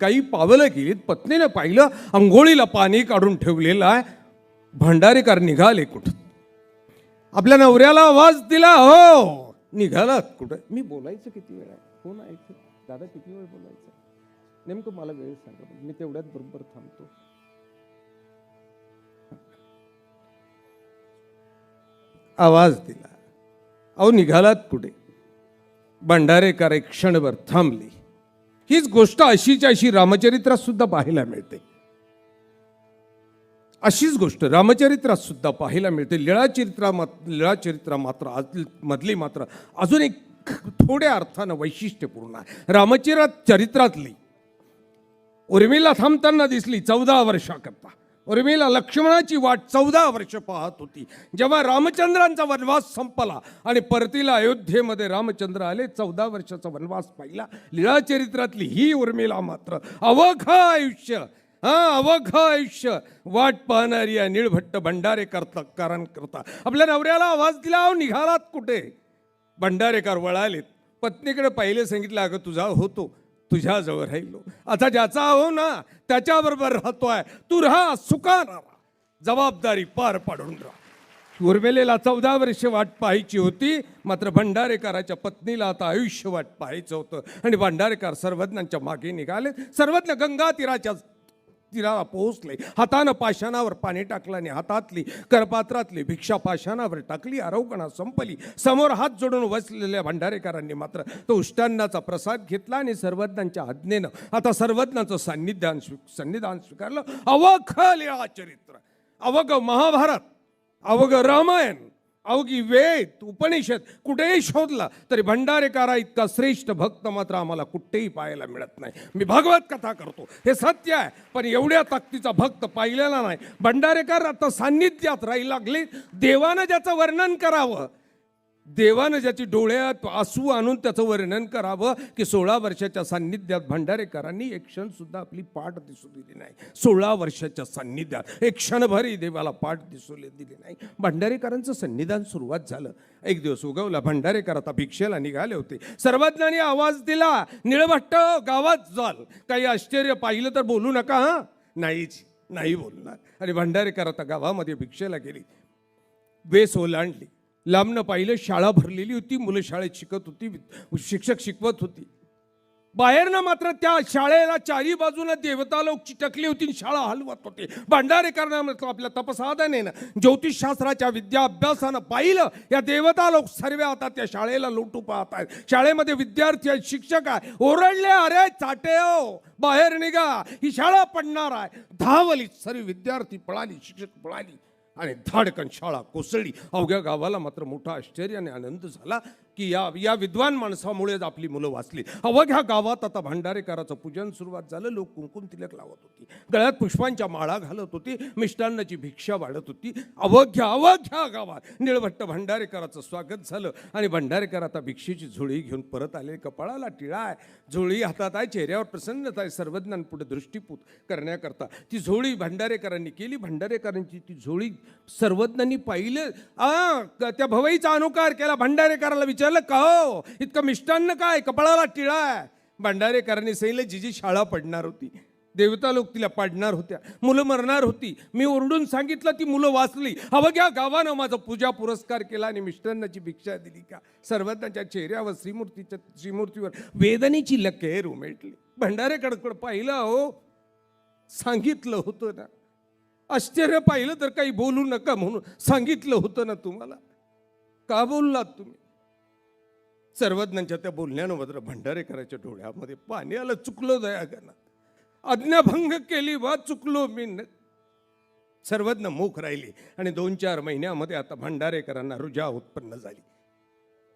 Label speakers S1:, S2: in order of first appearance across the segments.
S1: काही पावलं गेलीत पत्नीने पाहिलं अंघोळीला पाणी काढून ठेवलेलं आहे. भंडारेकर निघाले कुठं? आपल्या नवऱ्याला आवाज दिला हो निघालात कुठं? मी बोलायचं किती वेळ आहे? कोण ऐकलं दादा किती वेळ बोलायचं? नेमकं मला वेळ सांगा मी तेवढ्यात बरोबर थांबतो. आवाज दिला. अहो निघालात कुठे? भंडारेकर एक क्षणभर थांबली. हीच गोष्ट अशीच्या अशी रामचरित्रात सुद्धा पाहायला मिळते. अशीच गोष्ट रामचरित्रात सुद्धा पाहायला मिळते. लीळाचरित्रा लीळाचरित्रा मात्र आज- मधली मात्र अजून एक थोड्या अर्थानं वैशिष्ट्यपूर्ण आहे. रामचरित्रात चरित्रातली उर्मिला थांबताना दिसली चौदा वर्षाकरता. उर्मिला लक्ष्मणाची वाट चौदा वर्ष पाहत होती. जेव्हा रामचंद्रांचा वनवास संपला आणि परतीला अयोध्येमध्ये रामचंद्र आले चौदा वर्षाचा वनवास पाहिला. लीळाचरित्रातली ही उर्मिला मात्र अवघ आयुष्य हा अवघ आयुष्य. वाट पाहणारी या निळभट्ट भंडारेकरता कारण करता आपल्या नवऱ्याला आवाज दिला अहो निघालात कुठे? भंडारेकर वळालेत. पत्नीकडे पहिले सांगितलं अगं तुझा होतो. तुझ्याजवळ राहिलो. आता ज्याचा हो ना त्याच्याबरोबर राहतोय. तू राहा सुखाना राहा. जबाबदारी पार पाडून राहा. उर्मिलेला चौदा वर्ष वाट पाहायची होती मात्र भंडारेकराच्या पत्नीला आता आयुष्य वाट पाहायचं होतं. आणि भंडारेकर सर्वज्ञांच्या मागे निघाले. सर्वज्ञ गंगा तीराच्या तीराला पोहोचले. हातानं पाषाणावर पाणी टाकल्याने हातातली करपात्रातली भिक्षा पाषाणावर टाकली. आरोग्यणा संपली. समोर हात जोडून बसलेल्या भंडारेकरांनी मात्र तो उष्टांनाचा प्रसाद घेतला आणि सर्वज्ञांच्या आज्ञेनं आता सर्वज्ञाचं सान्निध्यान स्वी सन्निधान स्वीकारलं. अवघ लीळा चरित्र अवघ महाभारत. अवघ रामायण. अवघी वेद उपनिषद कुठेही शोधला तरी भंडारेकारा इतका श्रेष्ठ भक्त मात्र आम्हाला कुठेही पाहायला मिळत नाही. मी भागवत कथा करतो. हे सत्य आहे पण एवढ्या ताकदीचा भक्त पाहिलेला नाही. भंडारेकर आता सान्निध्यात राही लागले. देवानं ज्याचं वर्णन करावं देवानं ज्याची डोळ्यात आसू आणून त्याचं वर्णन करावं की सोळा वर्षाच्या सान्निध्यात भंडारेकरांनी एक क्षणसुद्धा आपली पाठ दिसू दिली नाही. सोळा वर्षाच्या सान्निध्यात एक क्षणभरही देवाला पाठ दिसू दिली नाही. भंडारेकरांचं सन्निधान सुरुवात झालं. एक दिवस उगवला भंडारेकर आता भिक्षेला निघाले होते. सर्वज्ञांनी आवाज दिला निळभट्ट गावात जाल. काही आश्चर्य पाहिलं तर बोलू नका हां? नाहीच नाही बोलणार. आणि भंडारेकर आता गावामध्ये भिक्षेला गेली. वेस ओलांडली. लांबनं पाहिलं शाळा भरलेली होती मुलं शाळेत शिकत होती शिक्षक शिकवत होती. बाहेरनं मात्र त्या शाळेला चारी बाजूला देवता लोक चिटकली होती शाळा हलवत होते. भांडारेकरांना म्हटलं आपल्या तपसाधनेनं ज्योतिषशास्त्राच्या विद्या अभ्यासानं पाहिलं या देवता लोक सर्व आता त्या शाळेला लोटू पाहत आहेत. शाळेमध्ये विद्यार्थी आहेत शिक्षक आहे ओरडले अरे चाटे हो बाहेर निघा ही शाळा पडणार आहे. धावली सर्व विद्यार्थी पळाली शिक्षक पळाली. आणि धाडकन शाळा कोसळली. अवघ्या गावाला मात्र मोठा आश्चर्य आणि आनंद झाला. की या या विद्वान माणसामुळेच आपली मुलं वाचली. अवघ्या गावात आता भांडारेकराचं पूजन सुरुवात झालं. लोक कुंकुम तिलक लावत होती. गळ्यात पुष्पांच्या माळा घालत होती. मिष्टान्नाची भिक्षा वाढत होती. अवघ्या अवघ्या गावात. निळभट्ट भंडारेकराचं स्वागत झालं. आणि भंडारेकर आता भिक्षेची झोळी घेऊन परत आले. कपाळाला टिळा आहे. झोळी हातात आहे. चेहऱ्यावर प्रसन्नता आहे. सर्वज्ञांपुढे दृष्टीपूत करण्याकरता. ती झोळी भंडारेकरांनी केली. भंडारेकरांची ती झोळी सर्वज्ञांनी पाहिलं. आ त्या भवईचा अनुकार केला. भंडारेकराला विचारलं का हो इतकं मिष्टान्न काय? कपाळाला टिळा आहे. भंडारेकरांनी सांगितलं जी जी शाळा पडणार होती. देवता लोक तिला पाडणार होत्या. मुलं मरणार होती. मी ओरडून सांगितलं ती मुलं वाचली. अवघ्या गावानं माझा पूजा पुरस्कार केला आणि मिष्टांनाची भिक्षा दिली का? सर्वज्ञाच्या चेहऱ्यावर श्रीमूर्तीच्या श्रीमूर्तीवर वेदनेची लकेर उमेटली. भंडारेकडकड पाहिलं हो सांगितलं होतं ना. आश्चर्य पाहिलं तर काही बोलू नका म्हणून सांगितलं होतं ना तुम्हाला. का बोललात तुम्ही? सर्वज्ञांच्या त्या बोलण्यानं मात्र भंडारेकराच्या डोळ्यामध्ये पाणी आलं चुकलो दयागना आज्ञाभंग केली वा चुकलो मी सर्वज्ञ मूक राहिली आणि दोन चार महिन्यामध्ये आता भंडारेकरांना रुजा उत्पन्न झाली.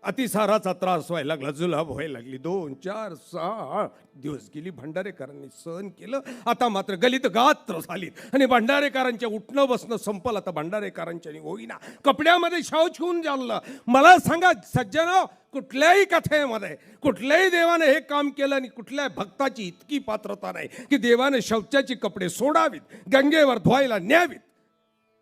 S1: अतिसाराचा त्रास व्हायला लागला जुलाब व्हायला लागली. दोन चार सहा दिवस गेली भंडारेकरांनी सहन केलं. आता मात्र गलित गात्र झाली आणि भंडारेकरांच्या उठणं बसणं संपलं. आता भंडारेकरांच्या होईना. कपड्यामध्ये शौच होऊन जाणलं. मला सांगा सज्जन कुठल्याही कथेमध्ये कुठल्याही देवाने हे काम केलं आणि कुठल्याही भक्ताची इतकी पात्रता नाही की देवाने शौचाचे कपडे सोडावीत गंगेवर धुवायला न्यावीत.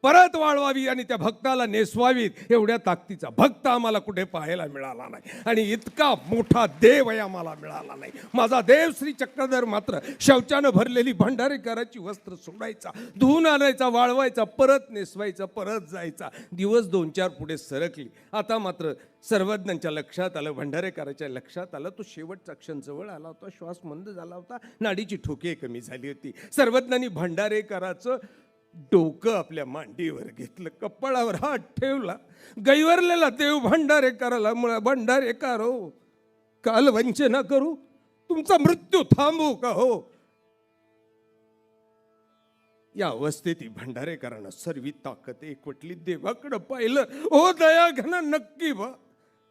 S1: परत वाळवावी आणि त्या भक्ताला नेसवावीत एवढ्या ताकदीचा भक्त आम्हाला कुठे पाहायला मिळाला नाही. आणि इतका मोठा देव आम्हाला मिळाला नाही. माझा देव श्री चक्रधर मात्र शौचानं भरलेली भंडारेकराची वस्त्र सोडायचा धुवून आणायचा वाळवायचा परत नेसवायचा परत जायचा. दिवस दोन चार पुढे सरकली. आता मात्र सर्वज्ञांच्या लक्षात आलं भंडारेकराच्या लक्षात आलं तो शेवटचा क्षण जवळ आला होता श्वास मंद झाला होता नाडीची ठोके कमी झाली होती. सर्वज्ञांनी भंडारेकराचं डोकं आपल्या मांडीवर घेतलं कपाळावर हात ठेवला गैवरलेला देव भंडारे करायला मुळा भंडारेकार हो काल वंचना करू तुमचा मृत्यू थांबू का हो? या अवस्थेत ही भंडारेकरानं सर्वी ताकद एकवटली. देवाकडं पाहिलं हो दया घन नक्की बा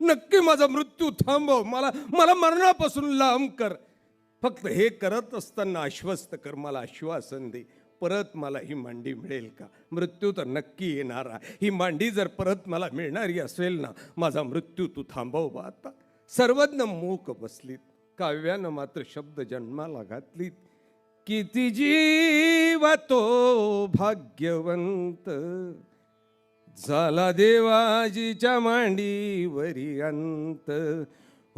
S1: नक्की माझा मृत्यू थांबव मला मला मरणापासून लांब कर. फक्त हे करत असताना आश्वस्त कर मला आश्वासन दे. परत मला ही मांडी मिळेल का? मृत्यू तर नक्की येणार. आहे ही मांडी जर परत मला मिळणारी असेल ना माझा मृत्यू तू थांबव बा आता. सर्वज्ञ मूक बसलीत. काव्यानं मात्र शब्द जन्माला घातलीत. किती जीव तो भाग्यवंत. झाला देवाजीच्या मांडीवरी अंत.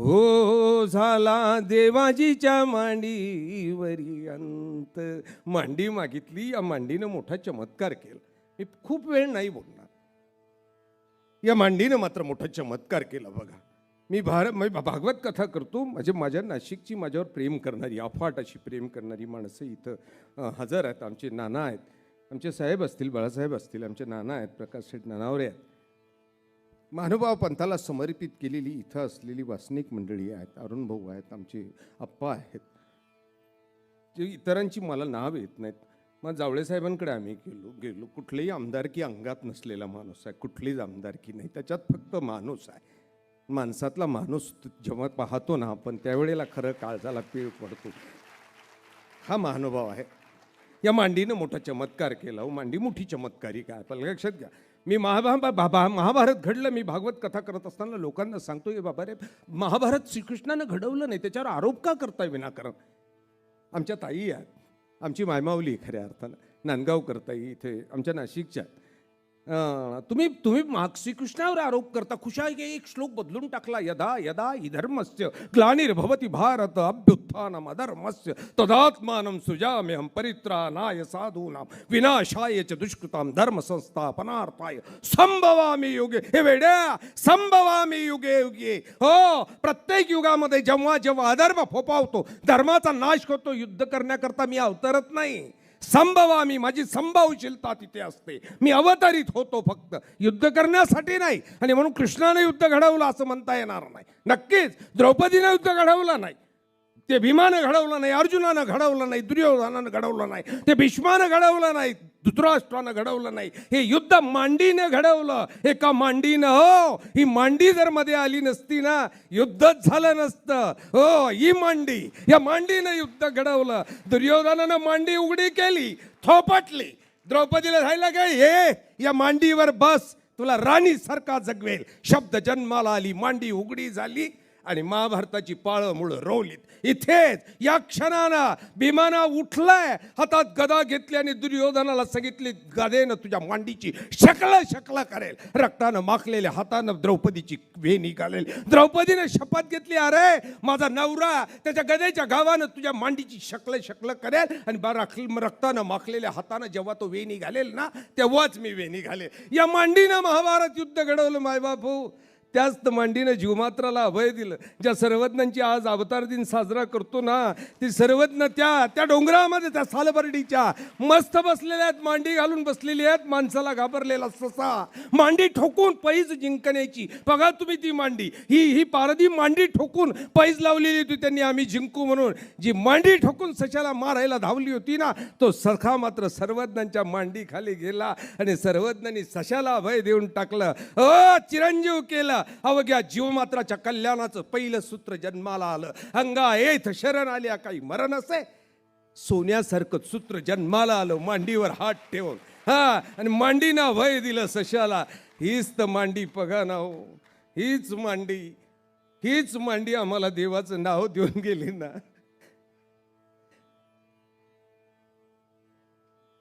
S1: हो झाला देवाजीच्या मांडीवरी अंत. मांडी मागितली या मांडीनं मोठा चमत्कार केला. मी खूप वेळ नाही बोलणार. या मांडीनं मात्र मोठा चमत्कार केला बघा. मी भार मी भागवत कथा करतो. म्हणजे माझ्या नाशिकची माझ्यावर प्रेम करणारी अफाट अशी प्रेम करणारी माणसं इथं हजर आहेत. आमचे नाना आहेत. आमचे साहेब असतील बाळासाहेब असतील आमचे नाना आहेत प्रकाश शेठ नानावरे आहेत. महानुभाव पंथाला समर्पित केलेली इथं असलेली वासनिक मंडळी आहेत अरुण भाऊ आहेत आमचे आप्पा आहेत. जे इतरांची मला नाव येत नाहीत. मग जावळे साहेबांकडे आम्ही गेलो गेलो. कुठलीही आमदारकी अंगात नसलेला माणूस आहे. कुठलीच आमदारकी नाही. त्याच्यात फक्त माणूस आहे. माणसातला माणूस जेव्हा पाहतो ना आपण त्यावेळेला खरं काळजाला पीळ पडतो. हा महानुभाव आहे. या मांडीनं मोठा चमत्कार केला. हो मांडी मोठी चमत्कारी काय? पण लक्षात घ्या. मी महाभा महाभारत घडलं मी भागवत कथा करत असताना लोकांना सांगतो की बाबा रे महाभारत श्रीकृष्णानं घडवलं नाही त्याच्यावर आरोप का करताय विनाकारण? आमच्या ताई आहेत आमची मायमावली खऱ्या अर्थानं नांदगाव करताई इथे आमच्या नाशिकच्या तुम्ही तुम्ही माग श्रीकृष्णावर आरोप करता खुशाल एक श्लोक बदलून टाकला यदा यदा इधर्मस्य ग्लानिर्भवती भारत अभ्युत्थानम अधर्मस्य तदात्मानं सुजाम्यहं परित्राणाय साधूनां विनाशाय च दुष्कृतां धर्म संस्थापनार्थाय संभवामी युगे हे वेड्या संभवामी युगे युगे. हो प्रत्येक युगामध्ये जेव्हा जेव्हा अधर्म फोपावतो धर्माचा नाश होतो युद्ध करण्याकरता मी अवतरत नाही. संभवामी माझी संभावशीलता तिथे असते. मी अवतरित होतो फक्त. युद्ध करण्यासाठी नाही. आणि म्हणून कृष्णाने युद्ध घडवलं असं म्हणता येणार नाही. नक्कीच द्रौपदीनं युद्ध घडवलं नाही. ते भीमानं घडवलं नाही अर्जुनानं घडवलं नाही दुर्योधनानं घडवलं नाही. ते भीष्मानं घडवलं नाही. धृतराष्ट्रानं घडवलं नाही. हे युद्ध मांडीनं घडवलं. एका मांडीनं हो ही मांडी जर मध्ये आली नसती ना युद्धच झालं नसतं. हो ही मांडी या मांडीनं युद्ध घडवलं. दुर्योधनानं मांडी उघडी केली थोपटली. द्रौपदीला राहिला काय हे या मांडीवर बस तुला राणी सारखा जगवेल. शब्द जन्माला आली मांडी उघडी झाली. आणि महाभारताची पाळं मुळं रोवलीत. इथेच या क्षणानं भीमाना उठलाय हातात गदा घेतली आणि दुर्योधनाला सांगितली गदेनं तुझ्या मांडीची शकल शकल करेल. रक्तानं माखलेल्या हातानं द्रौपदीची वेणी घालेल. द्रौपदीनं शपथ घेतली अरे माझा नवरा त्याच्या गदेच्या गावानं तुझ्या मांडीची शकल शकल करेल. आणि बा रक्तानं माखलेल्या हातानं जेव्हा तो वेणी घालेल ना तेव्हाच मी वेणी घालेल. या मांडीनं महाभारत युद्ध घडवलं मायबापू. त्याच मांडीनं जीवमात्राला अभय दिलं. ज्या सर्वज्ञांची आज अवतार दिन साजरा करतो ना ती सर्वज्ञ त्या त्या डोंगरामध्ये त्या सालबर्डीच्या मस्त बसलेल्या आहेत मांडी घालून बसलेली आहेत माणसाला घाबरलेला ससा. मांडी ठोकून पैज जिंकण्याची. बघा तुम्ही ती मांडी. ही ही पारदी मांडी ठोकून पैज लावलेली होती त्यांनी आम्ही जिंकू म्हणून. जी मांडी ठोकून सशाला मारायला धावली होती ना तो सखा मात्र सर्वज्ञांच्या मांडीखाली गेला आणि सर्वज्ञांनी सशाला अभय देऊन टाकलं. अ चिरंजीव केलं. अवघ्या जीवमात्राच्या कल्याणाचं पहिलं सूत्र जन्माला आलं. अंगा येथ शरण आल्या काही मरण असे. सोन्यासारखं सूत्र जन्माला आलं मांडीवर हात ठेवून. हा आणि मांडीना भय दिलं सशाला. हीच तर मांडी बघा ना हो हीच मांडी. हीच मांडी आम्हाला देवाचं नाव देऊन गेली ना.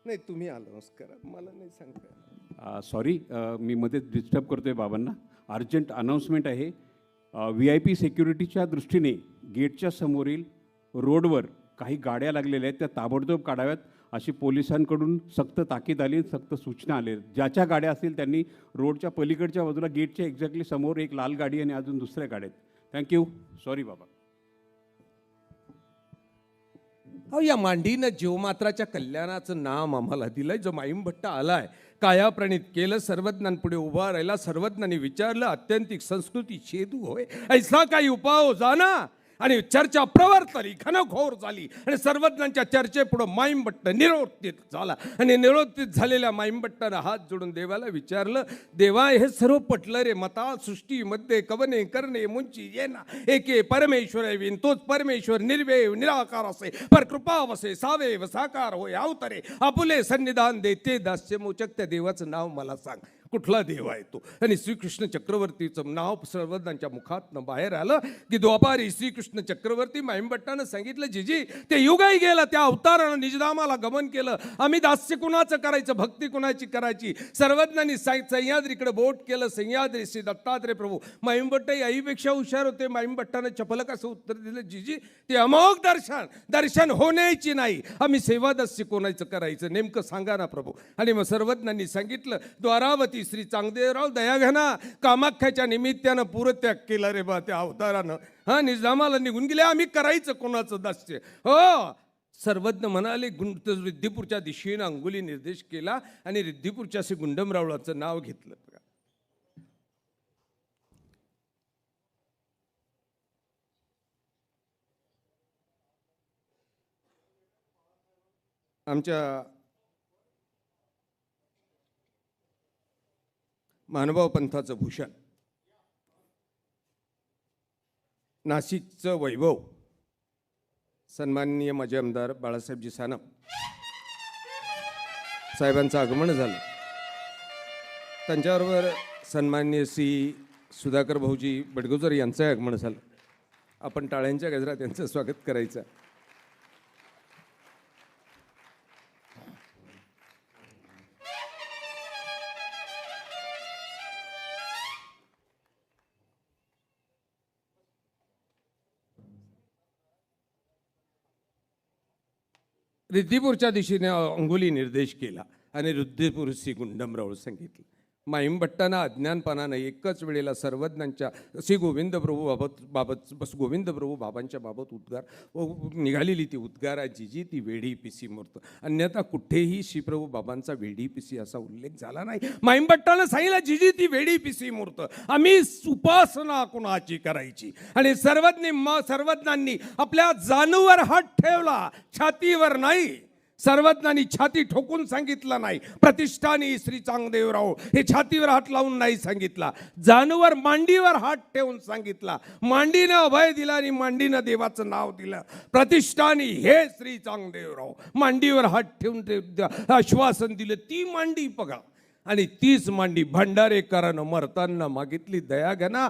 S1: नाही तुम्ही आलो नमस्कार. मला नाही सांगता
S2: सॉरी मी मध्ये डिस्टर्ब करतोय बाबांना. अर्जंट अनाऊन्समेंट आहे. व्ही आय पी सिक्युरिटीच्या दृष्टीने गेटच्या समोरील रोडवर काही गाड्या लागलेल्या आहेत. त्या ताबडतोब काढाव्यात अशी पोलिसांकडून सक्त ताकीद आली सक्त सूचना आल्या. ज्याच्या गाड्या असतील त्यांनी रोडच्या पलीकडच्या बाजूला गेटच्या एक्झॅक्टली समोर एक लाल गाडी आणि अजून दुसऱ्या गाड्या आहेत. थँक्यू सॉरी बाबा.
S1: अहो या मांडीनं जीवमात्राच्या कल्याणाचं नाम आम्हाला दिलंय. जो माईमभट्टा आलाय कायाप्रणित केलं सर्वज्ञांपुढे उभा राहिला सर्वज्ञांनी विचारलं अत्यंतिक संस्कृती छेदू होय. ऐसा काही उपाव हो जाना. आणि चर्चा प्रवर्तली घनघोर झाली. आणि सर्वज्ञांच्या चर्चेपुढं माईमबट्ट निरोत्तीत झाला. आणि निरोत्तीत झालेल्या माईमबट्टानं हात जोडून देवाला विचारलं देवा हे सर्व पटलं रे मता सृष्टीमध्ये कवने करणे मुंची येना एके परमेश्वर विन तोच परमेश्वर निर्वेव निराकार असे पर कृपा वसे सावेव साकार होय अवतरे आपुले सन्निधान देते दास्य मोचक त्या देवाचं नाव मला सांग. कुठला देव आहे तो? आणि श्रीकृष्ण चक्रवर्तीचं नाव सर्वज्ञांच्या मुखातनं बाहेर आलं की द्वापारी श्रीकृष्ण चक्रवर्ती माहिमभट्टानं सांगितलं जिजी ते युगाई गेलं त्या अवतारानं निजधामाला गमन केलं. आम्ही दास्य कुणाचं करायचं भक्ती कुणाची करायची? सर्वज्ञांनी साई सह्याद्रीकडे बोट केलं सह्याद्री श्री दत्तात्रय प्रभू. माहिमभट्ट आईपेक्षा हुशार होते. माहिमभट्टानं चपलक असं उत्तर दिलं जिजी ते अमोघ दर्शन दर्शन होण्याची नाही. आम्ही सेवादास्य कोणाचं करायचं? नेमकं सांगा ना प्रभू. आणि मग सर्वज्ञांनी सांगितलं द्वारावती श्री चांगदेवराव दयाघना कामाख्याच्या निमित्तानं पूरत्याग केला रे बा त्या अवतारानं. हा निजामाला निघून गेले. आम्ही करायचं कोणाचं दास्य? हो. सर्वज्ञ म्हणाले गुंड रिद्धिपूरच्या दिशेनं अंगुली निर्देश केला आणि रिद्धीपूरच्या श्री गुंडमरावळाचं नाव घेतलं. आमच्या मानभाव पंथाचं भूषण. नाशिकचं वैभव. सन्माननीय माजी आमदार बाळासाहेबजी सानप साहेबांचं आगमन झालं. त्यांच्याबरोबर सन्माननीय श्री सुधाकर भाऊजी बडगुजर यांचंही आगमन झालं. आपण टाळ्यांच्या गजरात यांचं स्वागत करायचं. रिद्धिपूरच्या दिशेने अंगुली निर्देश केला आणि रिद्धिपूर श्री गुंडमराव सांगितलं. माईमभट्टानं अज्ञानपणानं एकच वेळेला सर्वज्ञांच्या श्री गोविंद प्रभू बाबत बाबत बस गोविंद प्रभू बाबांच्या बाबत उद्गार निघालेली ती उद्गाराची जी ती वेढी पिसी मूर्त. अन्यथा कुठेही श्रीप्रभू बाबांचा वेढी पिसी असा उल्लेख झाला नाही. माईमभट्टानं सांगितलं जिजी ती वेढी पिसी मूर्त. आम्ही उपासना कुणाची करायची? आणि सर्वज्ञ म सर्वज्ञांनी आपल्या जानूवर हात ठेवला छातीवर नाही. सर्वज्ञांनी छाती ठोकून सांगितलं नाही. प्रतिष्ठानी श्री चांगदेवराव हे छातीवर हात लावून नाही सांगितला. जानवर मांडीवर हात ठेवून सांगितला. मांडीनं अभय दिला आणि मांडीनं देवाचं नाव दिलं. प्रतिष्ठानी हे श्री चांगदेवराव मांडीवर हात ठेवून आश्वासन दिलं. ती मांडी बघा. आणि तीच मांडी भंडारेकरानं मरताना मागितली. दया घ्या ना.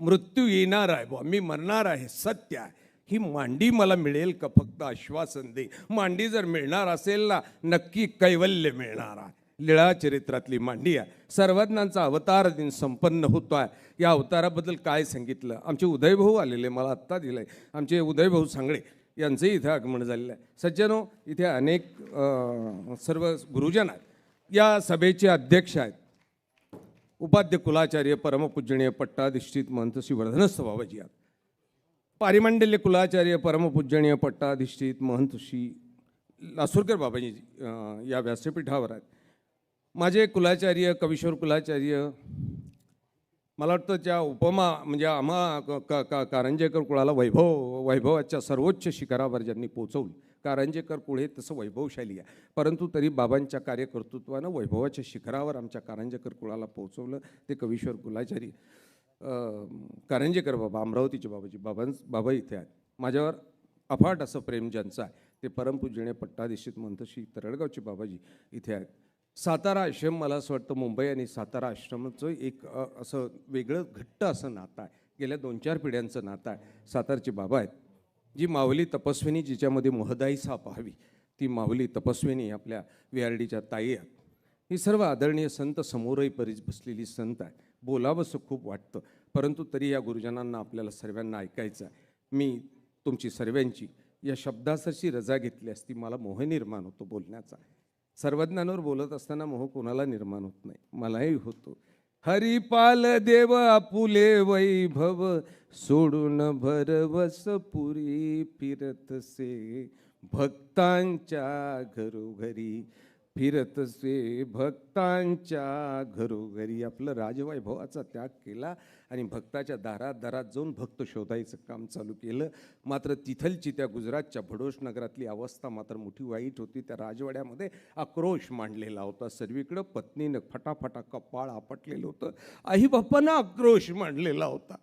S1: मृत्यू येणार आहे बा मी मरणार आहे. सत्य आहे. ही मांडी मला मिळेल का? फक्त आश्वासन दे. मांडी जर मिळणार असेल ना नक्की कैवल्य मिळणार आहे. लीळा चरित्रातली मांडी आहे. सर्वज्ञांचा अवतार दिन संपन्न होतो आहे या अवताराबद्दल काय सांगितलं? आमचे उदयभाऊ आलेले मला आत्ता दिलं आहे आमचे उदयभाऊ सांगळे यांचंही इथे आगमन झालेलं आहे. सज्जनो इथे अनेक सर्व गुरुजन आहेत. या सभेचे अध्यक्ष आहेत. उपाध्य कुलाचार्य परमपूजनीय पट्टाधिष्ठित महंत श्री वर्धनस्थ बाबाजी आहेत. पारिमांडल्य कुलाचार्य परमपूजनीय पट्टाधिष्ठित महंत श्री लासूरकर बाबाजी या व्यासपीठावर आहेत. माझे कुलाचार्य कविश्वर कुलाचार्य मला वाटतं त्या उपमा म्हणजे आम्हा क- का कारंजेकर कुळाला वैभव वैभवाच्या सर्वोच्च शिखरावर ज्यांनी पोचवलं कारंजेकर कुळ हे तसं वैभवशाली आहे. परंतु तरी बाबांच्या कार्यकर्तृत्वानं वैभवाच्या शिखरावर आमच्या कारंजेकर कुळाला पोचवलं ते कवीश्वर कुलाचारी कारंजेकर बाबा अमरावतीचे बाबाजी बाबां बाबा इथे आहेत. माझ्यावर अफाट असं प्रेम ज्यांचं आहे ते परमपूजने पट्टाधीशित म्हणतं श्री तरडगावचे बाबाजी इथे आहेत. सातारा आश्रम मला असं वाटतं मुंबई आणि सातारा आश्रमाचं एक असं वेगळं घट्ट असं नातं आहे. गेल्या दोन चार पिढ्यांचं नातं आहे. सातारचे बाबा आहेत. जी माऊली तपस्विनी जिच्यामध्ये मोहदाई साप हवी ती माऊली तपस्विनी आपल्या वी आर डीच्या ताई आहेत. ही सर्व आदरणीय संत समोरही परीच बसलेली संत आहे बोलावंसं खूप वाटतं. परंतु तरी या गुरुजनांना आपल्याला सर्वांना ऐकायचं आहे. मी तुमची सर्वांची या शब्दासरशी रजा घेतली असती मला मोह निर्माण होतो बोलण्याचा. सर्वज्ञांवर बोलत असताना मोह कोणाला निर्माण होत नाही. मलाही होतो. हरिपाल देव आपुले वैभव सोडून भरवस पुरी फिरतसे. भक्तांच्या घरोघरी फिरतसे भक्तांच्या घरोघरी. आपलं राजवैभवाचा त्याग केला आणि भक्ताच्या दारात दारात जाऊन भक्त शोधायचं काम चालू केलं. मात्र तिथलची त्या गुजरातच्या भडोश नगरातली अवस्था मात्र मोठी वाईट होती. त्या राजवाड्यामध्ये आक्रोश मांडलेला होता. सर्वीकडं पत्नीनं फटाफटा कपाळ आपटलेलं होतं. आई बाप्पानं आक्रोश मांडलेला होता.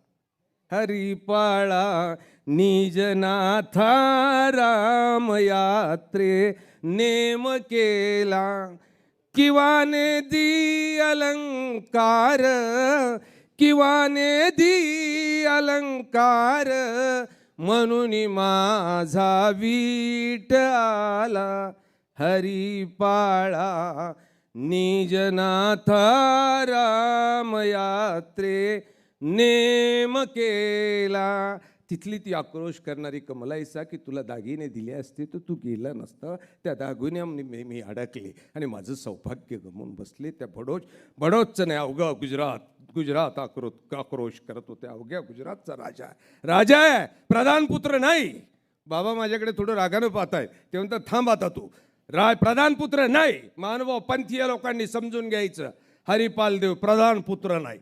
S1: हरिपाळा निजनाथा राम यात्रे नेम केला किंवा दी अलंकार किंवा दी अलंकार म्हणून माझा वीट आला हरिपाळा निजनाथ राम यात्रे नेम केला. तिथली ती आक्रोश करणारी कमलाईसा की तुला दागिने दिले असते तर तू गेलं नसतं. त्या दागिन्यामध्ये मी अडकले आणि माझं सौभाग्य गमून बसले. त्या बडोच बडोचचं नाही अवघं गुजरात गुजरात आक्रोत आक्रोश करत होते. अवघ्या गुजरातचा राजा. राजा आहे प्रधानपुत्र नाही. बाबा माझ्याकडे थोडं रागानं पाहताय ते म्हणतात थांब आता तू. रा प्रधानपुत्र नाही. मानव पंथीय लोकांनी समजून घ्यायचं. हरिपाल देव प्रधानपुत्र नाही.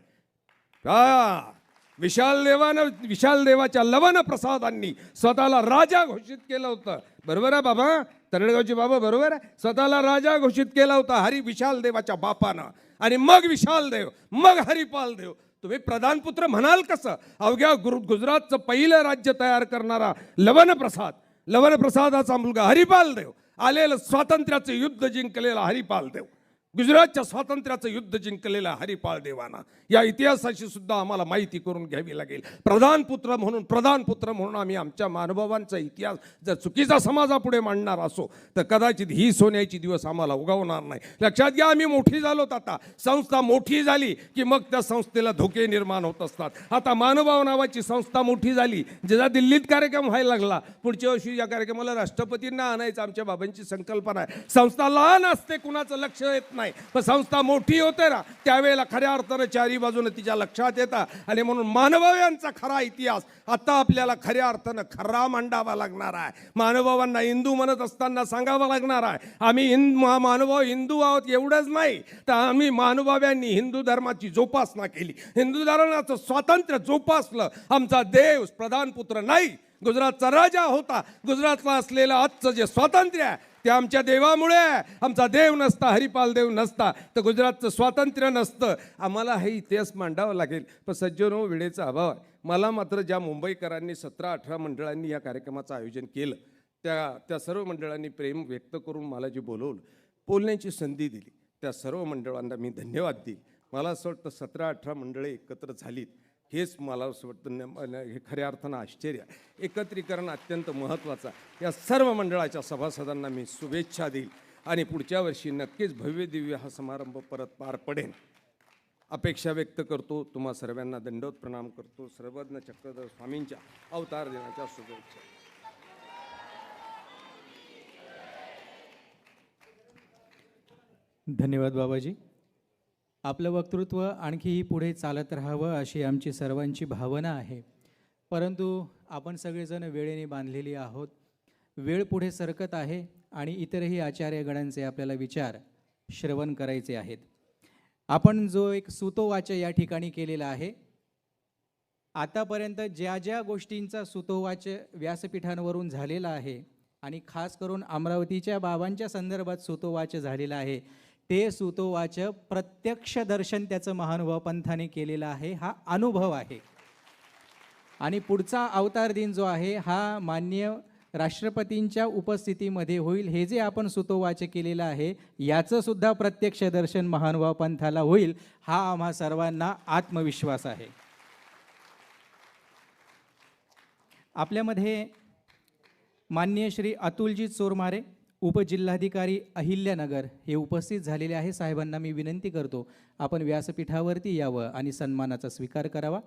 S1: का विशाल देवानं विशाल देवाच्या लवण प्रसादांनी स्वतःला राजा घोषित केलं होतं. बरोबर आहे बाबा? तरडगावचे बाबा बरोबर आहे? स्वतःला राजा घोषित केला होता हरी विशाल देवाच्या बापानं. आणि मग विशाल देव मग हरिपाल देव. तुम्ही प्रधानपुत्र म्हणाल कसं? अवघ्या गुरु गुजरातचं पहिलं राज्य तयार करणारा लवण प्रसाद लवण प्रसादाचा मुलगा हरिपाल देव. आलेलं स्वातंत्र्याचं युद्ध जिंकलेला हरिपाल देव. गुजरातच्या स्वातंत्र्याचं युद्ध जिंकलेला हरिपाळ देवाना. या इतिहासाची सुद्धा आम्हाला माहिती करून घ्यावी लागेल. प्रधानपुत्र म्हणून प्रधानपुत्र म्हणून आम्ही आमच्या मानभावांचा इतिहास जर चुकीचा समाजापुढे मांडणार असो तर कदाचित ही सोन्याची दिवस आम्हाला उगवणार नाही. लक्षात घ्या आम्ही मोठी झालोत आता. संस्था मोठी झाली की मग त्या संस्थेला धोके निर्माण होत असतात. आता मानभाव नावाची संस्था मोठी झाली ज्याचा दिल्लीत कार्यक्रम व्हायला लागला. पुढच्या वर्षी या कार्यक्रमाला राष्ट्रपतींना आणायचं आमच्या बाबांची संकल्पना आहे. संस्था लहान असते कुणाचं लक्ष येत नाही. पण संस्था मोठी होते ना त्यावेळेला खऱ्या अर्थानं चारी बाजूने तिच्या लक्षात येतात आणि म्हणून मानवाव्यांचा खरा इतिहास आता आपल्याला खऱ्या अर्थानं खरा मांडावा लागणार आहे. मानवांना हिंदू म्हणत असताना सांगावं लागणार आहे. आम्ही हिंद मा- हिंदू आहोत एवढंच नाही. तर आम्ही मानुभाव्यांनी हिंदू धर्माची जोपासना केली. हिंदू धर्माचं स्वातंत्र्य जोपासलं. आमचा देव प्रधानपुत्र नाही. गुजरातचा राजा होता. गुजरातला असलेलं आजचं जे स्वातंत्र्य आहे ते आमच्या देवामुळे आहे. आमचा देव नसता हरिपाल देव नसता तर गुजरातचं स्वातंत्र्य नसतं. आम्हाला हे इतिहास मांडावा लागेल. पण सज्जनो वेळेचा अभाव आहे. मला मात्र ज्या मुंबईकरांनी सतरा अठरा मंडळांनी या कार्यक्रमाचं आयोजन केलं त्या त्या सर्व मंडळांनी प्रेम व्यक्त करून मला जे बोलवलं बोलण्याची संधी दिली. त्या सर्व मंडळांना मी धन्यवाद देईल. मला असं वाटतं सतरा अठरा मंडळे एकत्र झालीत. हेच मला असं वाटतं हे खऱ्या अर्थानं आश्चर्य. एकत्रीकरण अत्यंत महत्त्वाचं. या सर्व मंडळाच्या सभासदांना मी शुभेच्छा देईल. आणि पुढच्या वर्षी नक्कीच भव्य दिव्य हा समारंभ परत पार पडेल. अपेक्षा व्यक्त करतो. तुम्हा सर्वांना दंडवत प्रणाम करतो. सर्वज्ञ चक्रधर स्वामींच्या अवतार दिनाच्या शुभेच्छा.
S3: धन्यवाद बाबाजी. आपलं वक्तृत्व आणखीही पुढे चालत राहावं अशी आमची सर्वांची भावना आहे. परंतु आपण सगळेजण वेळेने बांधलेली आहोत. वेळ पुढे सरकत आहे आणि इतरही आचार्यगणांचे आपल्याला विचार श्रवण करायचे आहेत. आपण जो एक सुतोवाच या ठिकाणी केलेला आहे आतापर्यंत ज्या ज्या गोष्टींचा सुतोवाच व्यासपीठांवरून झालेला आहे आणि खास करून अमरावतीच्या बाबांच्या संदर्भात सुतोवाच झालेला आहे ते सुतोवाच प्रत्यक्ष दर्शन त्याचं महानुभाव पंथाने केलेलं आहे हा अनुभव आहे. आणि पुढचा अवतार दिन जो आहे हा मान्य राष्ट्रपतींच्या उपस्थितीमध्ये होईल. हे जे आपण सुतोवाच केलेलं आहे याचं सुद्धा प्रत्यक्ष दर्शन महानुभाव पंथाला होईल हा आम्हा सर्वांना आत्मविश्वास आहे. आपल्यामध्ये मान्य श्री अतुलजी चोरमारे उपजिल्हाधिकारी अहिल्यानगर हे उपस्थित झालेले आहे. साहेबांना मी विनंती करतो आपण व्यासपीठावरती यावं आणि सन्मानाचा स्वीकार करावा.